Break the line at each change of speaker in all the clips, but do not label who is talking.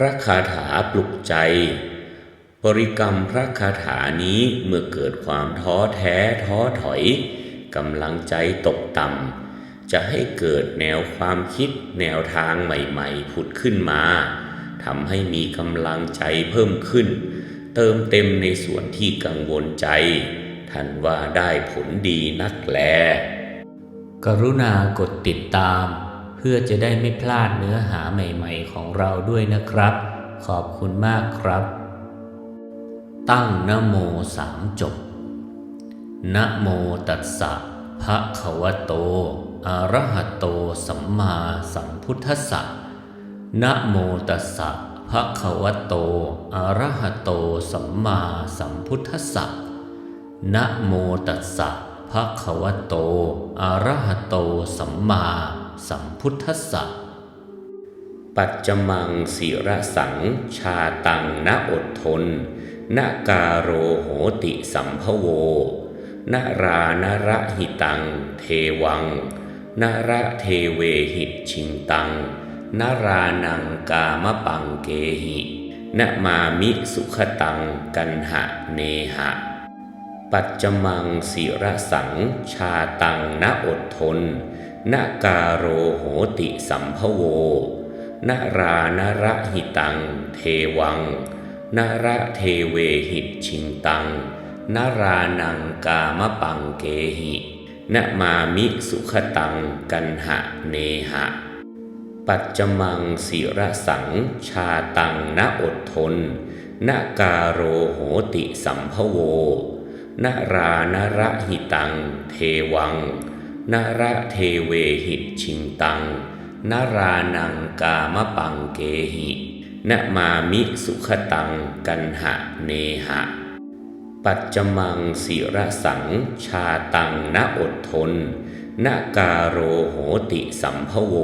พระคาถาปลุกใจ บริกรรมพระคาถานี้เมื่อเกิดความท้อแท้ท้อถอยกำลังใจตกต่ำจะให้เกิดแนวความคิดแนวทางใหม่ๆ ผุดขึ้นมาทำให้มีกำลังใจเพิ่มขึ้น เติมเต็มในส่วนที่กังวลใจ ท่านว่าได้ผลดีนักแล
กรุณากดติดตาม เพื่อจะได้ไม่พลาดเนื้อหาใหม่ๆของเราด้วยนะครับ ขอบคุณมากครับ ตั้งนโมสามจบนะโมตัสสะภะคะวะโต อะระหะโต สัมมาสัมพุทธัสสะนะโมตัสสะภะคะวะโต อะระหะโต สัมมาสัมพุทธัสสะนะโมตัสสะ ภะคะวะโต อะระหะโต สัมมาสัมพุทธัสสะ
ปัจจมังศิระสัง ชาตังนอดทนนาการโรโหติสัมภโวนารานระหิตัง เทวังนาระเทเวหิตชิงตังนารานังกามปังเกหินะมามิสุขตังกันหะเนหะ ปัจจมังศิระสัง ชาตังนอดทนนาการโรโหติสัมภโวนารานระหิตัง เทวังนาระเทเวหิตชิงตังนารานังกามปังเกหินมามิสุขตังกันหะเนหะ ปัจจมังศิระสัง ชาตังนอดทนนาการโรโหติสัมภโว นารานระหิตัง เทวังนาระเทเวหิตชิงตังนารานังกามปังเกหินะมามิสุขตังกันหะเนหะ ปัจจมังศิระสังชาตังนอดทนนากาโรโหติสัมภโว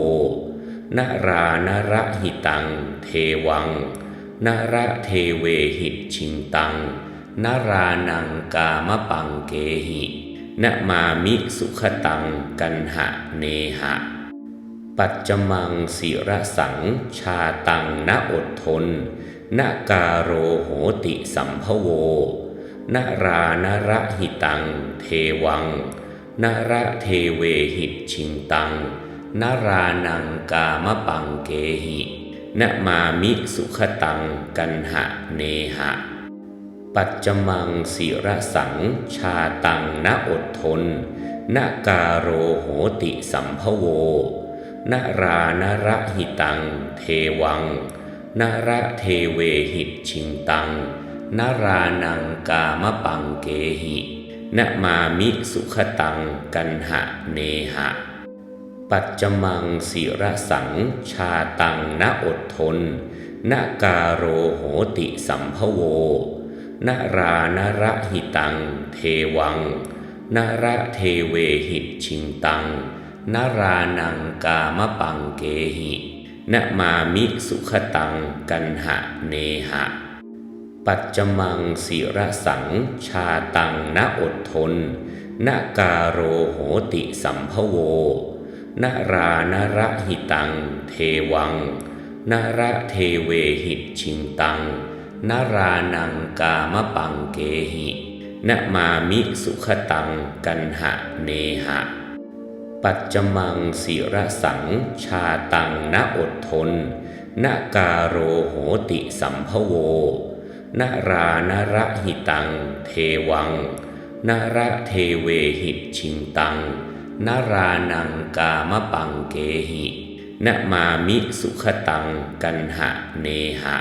นารานระหิตัง เทวังนาระเทเวหิตชิงตัง นารานังกามปังเกหินมามิสุขตังกันหะเนหะ ปัจจมังศิระสังชาตังนอดทนนการโรโหติสัมภโวนารานระหิตัง เทวังนาระเทเวหิตชิงตังนารานังกามปังเกหินมามิสุขตังกันหะเนหะ ปัจจมังศิระสัง ชาตังนอดทนนาการโรโหติสัมภโวนารานระหิตัง เทวังนาระเทเวหิตชิงตังนารานังกามปังเกหินมามิสุขตังกันหะเนหะ ปัจจมังศิระสัง ชาตังนอดทนนาการโรโหติสัมภโว นารานระหิตัง เทวังนาระเทเวหิตชิงตังนารานังกามปังเกหินมามิสุขตังกันหะเนหะ ปัจจมังศิระสังชาตังนอดทนนกาโรโหติสัมภโวนารานระหิตัง เทวังนาระเทเวหิตชิงตัง นารานังกามปังเกหินะมามิสุขตังกันหะเนหะ ปัจจมังศิระสัง ชาตังนอดทนนการโรโหติสัมภโวนารานระหิตัง เทวังนาระเทเวหิตชิงตังนารานังกามปังเกหินะมามิสุขตังกันหะเนหะ